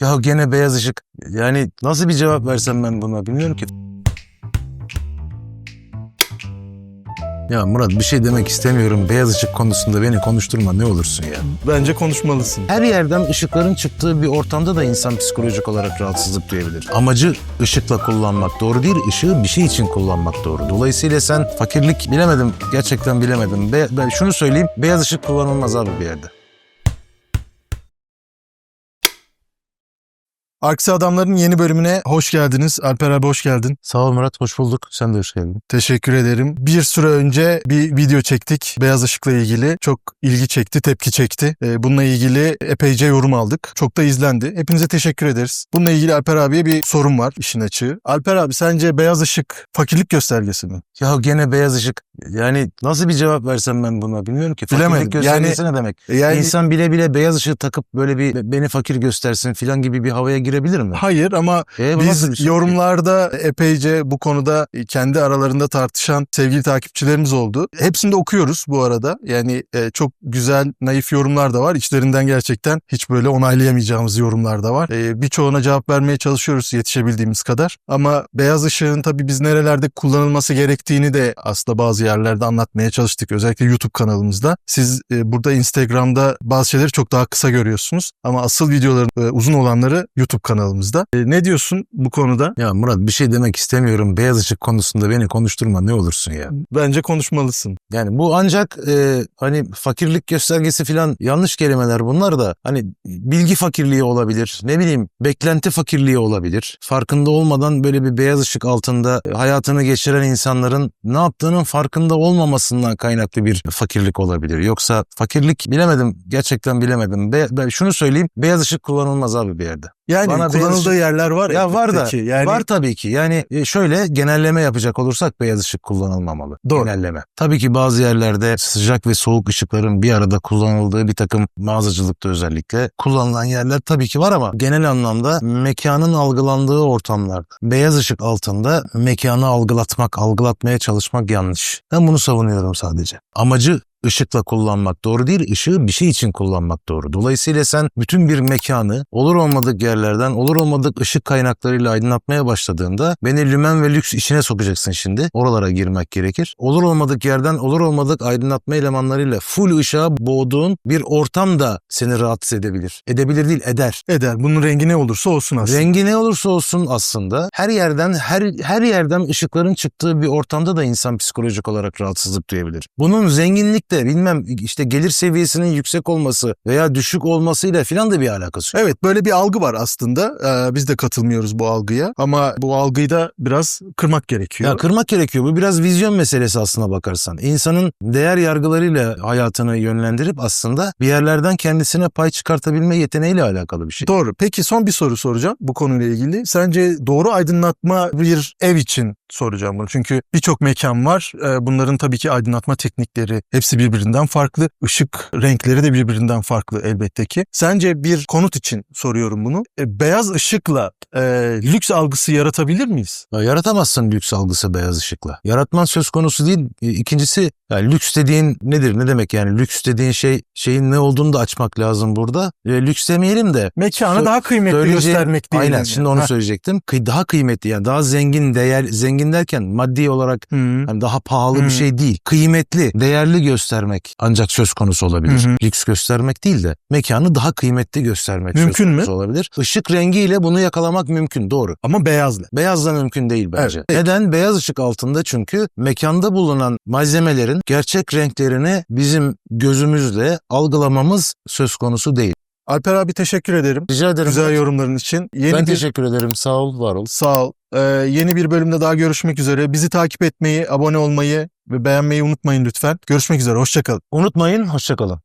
Ya gene beyaz ışık. Yani nasıl bir cevap versem ben buna bilmiyorum ki. Ya Murat bir şey demek istemiyorum. Beyaz ışık konusunda beni konuşturma ne olursun ya. Bence konuşmalısın. Her yerden ışıkların çıktığı bir ortamda da insan psikolojik olarak rahatsızlık duyabilir. Amacı ışıkla kullanmak doğru değil, ışığı bir şey için kullanmak doğru. Dolayısıyla sen fakirlik bilemedim, gerçekten bilemedim. Be- ben şunu söyleyeyim, beyaz ışık kullanılmaz abi bir yerde. Aksi Adamların yeni bölümüne hoş geldiniz. Alper abi hoş geldin. Sağ ol Murat, hoş bulduk. Sen de hoş geldin. Teşekkür ederim. Bir süre önce bir video çektik. Beyaz ışıkla ilgili. Çok ilgi çekti, tepki çekti. Ee, bununla ilgili epeyce yorum aldık. Çok da izlendi. Hepinize teşekkür ederiz. Bununla ilgili Alper abiye bir sorum var işin açığı. Alper abi sence beyaz ışık fakirlik göstergesi mi? Ya gene beyaz ışık. Yani nasıl bir cevap versem ben buna bilmiyorum ki. Bilemedim. Fakirlik göstergesi ne demek? Yani İnsan bile bile beyaz ışığı takıp böyle bir beni fakir göstersin falan gibi bir havaya girebilir mi? hayır ama E, Biz şey? yorumlarda epeyce bu konuda kendi aralarında tartışan sevgili takipçilerimiz oldu. Hepsini de okuyoruz bu arada. Yani e, çok güzel, naif yorumlar da var. İçlerinden gerçekten hiç böyle onaylayamayacağımız yorumlar da var. E, birçoğuna cevap vermeye çalışıyoruz yetişebildiğimiz kadar. Ama beyaz ışığın tabii biz nerelerde kullanılması gerektiğini de aslında bazı yerlerde anlatmaya çalıştık. Özellikle YouTube kanalımızda. Siz e, burada Instagram'da bazı şeyleri çok daha kısa görüyorsunuz. Ama asıl videoların e, uzun olanları YouTube kanalımızda. E, ne diyorsun bu konuda? Ya Murat bir şey demek istemiyorum. Beyaz ışık konusunda beni konuşturma ne olursun ya. Bence konuşmalısın. Yani bu ancak e, hani fakirlik göstergesi falan yanlış kelimeler bunlar da hani bilgi fakirliği olabilir. Ne bileyim beklenti fakirliği olabilir. Farkında olmadan böyle bir beyaz ışık altında hayatını geçiren insanların ne yaptığının farkında olmamasından kaynaklı bir fakirlik olabilir. Yoksa fakirlik bilemedim gerçekten bilemedim. Be- ben şunu söyleyeyim beyaz ışık kullanılmaz abi bir yerde. Yani Bana kullanıldığı ışık- yerler var Ya var da. Yani var tabii ki. Yani e, şöyle genelleme yapacak olursak beyaz ışık kullanılmamalı. Doğru. Genelleme. Tabii ki bazı yerlerde sıcak ve soğuk ışıkların bir arada kullanıldığı bir takım mağazacılıkta özellikle kullanılan yerler tabii ki var ama genel anlamda mekanın algılandığı ortamlarda beyaz ışık altında mekanı algılatmak, algılatmaya çalışmak yanlış. Ben bunu savunuyorum sadece. Amacı ışıkla kullanmak doğru değil, ışığı bir şey için kullanmak doğru. Dolayısıyla sen bütün bir mekanı olur olmadık yerlerden, olur olmadık ışık kaynaklarıyla aydınlatmaya başladığında beni lümen ve lüks işine sokacaksın şimdi. Oralara girmek gerekir. Olur olmadık yerden, olur olmadık aydınlatma elemanlarıyla full ışığa boğduğun bir ortam da seni rahatsız edebilir. Edebilir değil, eder. eder. Bunun rengi ne olursa olsun aslında. Rengi ne olursa olsun aslında her yerden her her yerden ışıkların çıktığı bir ortamda da insan psikolojik olarak rahatsızlık duyabilir. Bunun zenginlikle bilmem işte gelir seviyesinin yüksek olması veya düşük olmasıyla filan da bir alakası yok. Evet böyle bir algı var aslında. Ee, biz de katılmıyoruz bu algıya. Ama bu algıyı da biraz kırmak gerekiyor. Ya kırmak gerekiyor. Bu biraz vizyon meselesi aslına bakarsan. İnsanın değer yargılarıyla hayatını yönlendirip aslında bir yerlerden kendisine pay çıkartabilme yeteneğiyle alakalı bir şey. Doğru. Peki son bir soru soracağım bu konuyla ilgili. Sence doğru aydınlatma bir ev için soracağım bunu. Çünkü birçok mekan var. Ee, Bunların tabii ki aydınlatma teknikleri hepsi birbirinden farklı. Işık renkleri de birbirinden farklı elbette ki. Sence bir konut için soruyorum bunu. E, Beyaz ışıkla e, lüks algısı yaratabilir miyiz? Ya yaratamazsın lüks algısı beyaz ışıkla. Yaratman söz konusu değil. E, İkincisi yani lüks dediğin nedir? Ne demek yani lüks dediğin şey şeyin ne olduğunu da açmak lazım burada. E, lüks demeyelim de Mekanı Sö- daha kıymetli göstermek değil. Aynen şimdi onu söyleyecektim. Kıy- Daha kıymetli yani daha zengin değer zengin derken maddi olarak hani daha pahalı Hı. bir şey değil. Kıymetli, değerli göstermek ancak söz konusu olabilir. Hı. Lüks göstermek değil de mekanı daha kıymetli göstermek Mümkün söz mü? konusu olabilir. Işık rengiyle bunu yakalamak mümkün doğru. Ama beyazla. Beyazla mümkün değil bence. Evet. Neden? Beyaz ışık altında çünkü mekanda bulunan malzemelerin gerçek renklerini bizim gözümüzle algılamamız söz konusu değil. Alper abi teşekkür ederim. Rica ederim. Güzel yorumların için. Yeni ben bir teşekkür ederim. Sağ ol, var ol. Sağ ol. Ee, yeni bir bölümde daha görüşmek üzere. Bizi takip etmeyi, abone olmayı ve beğenmeyi unutmayın lütfen. Görüşmek üzere. Hoşçakalın. Unutmayın, hoşçakalın.